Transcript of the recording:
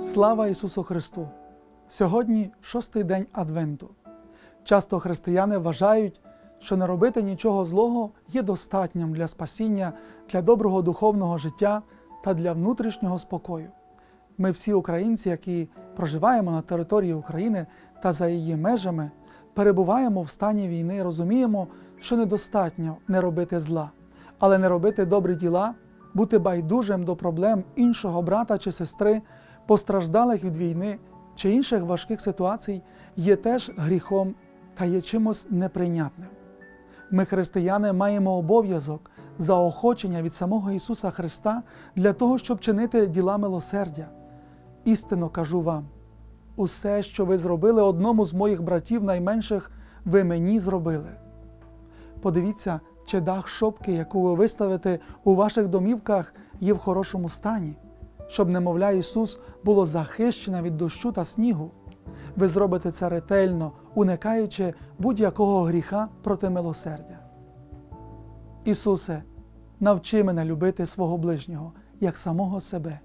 Слава Ісусу Христу! Сьогодні шостий день Адвенту. Часто християни вважають, що не робити нічого злого є достатнім для спасіння, для доброго духовного життя та для внутрішнього спокою. Ми всі українці, які проживаємо на території України та за її межами, перебуваємо в стані війни, розуміємо, що недостатньо не робити зла, але не робити добрі діла, бути байдужим до проблем іншого брата чи сестри, постраждалих від війни чи інших важких ситуацій, є теж гріхом та є чимось неприйнятним. Ми, християни, маємо обов'язок заохочення від самого Ісуса Христа для того, щоб чинити діла милосердя. Істинно кажу вам, усе, що ви зробили одному з моїх братів найменших, ви мені зробили. Подивіться, чи дах шопки, яку ви виставите у ваших домівках, є в хорошому стані, щоб немовля Ісус було захищене від дощу та снігу. Ви зробите це ретельно, уникаючи будь-якого гріха проти милосердя. Ісусе, навчи мене любити свого ближнього як самого себе.